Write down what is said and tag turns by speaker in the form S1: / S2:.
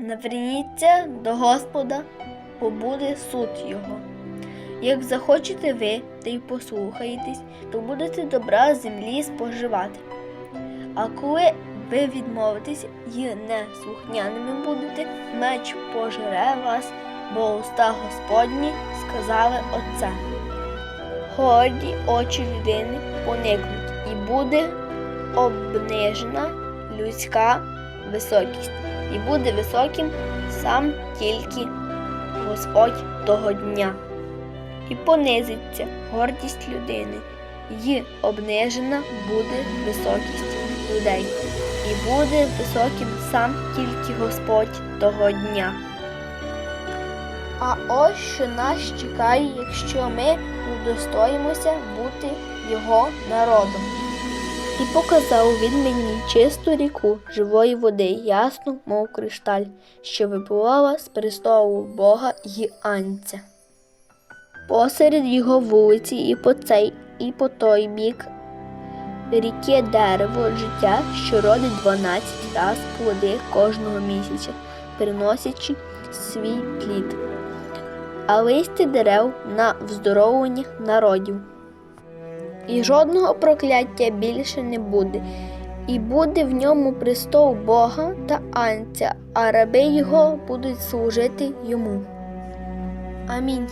S1: Наверніться до Господа, бо буде суд Його. Як захочете ви та й послухаєтесь, то будете добра землі споживати. А коли ви відмовитесь і неслухняними будете, меч пожере вас, бо уста Господні сказали Отце. Горді очі людини поникнуть, і буде обнижена людська високість, і буде високим сам тільки Господь того дня. І понизиться гордість людини, і обнижена буде високість людей, і буде високим сам тільки Господь того дня. А ось що нас чекає, якщо ми удостоїмося бути його народом. І показав він мені чисту ріку живої води, ясну, мов кришталь, що випливала з престолу Бога й анця. Посеред його вулиці і по цей, і по той бік ріки дерево життя, що родить 12 раз плоди кожного місяця, приносячи свій плід, а листя дерев на вздоровлення народів. І жодного прокляття більше не буде, і буде в ньому престол Бога та Анця, а раби його будуть служити йому. Амінь.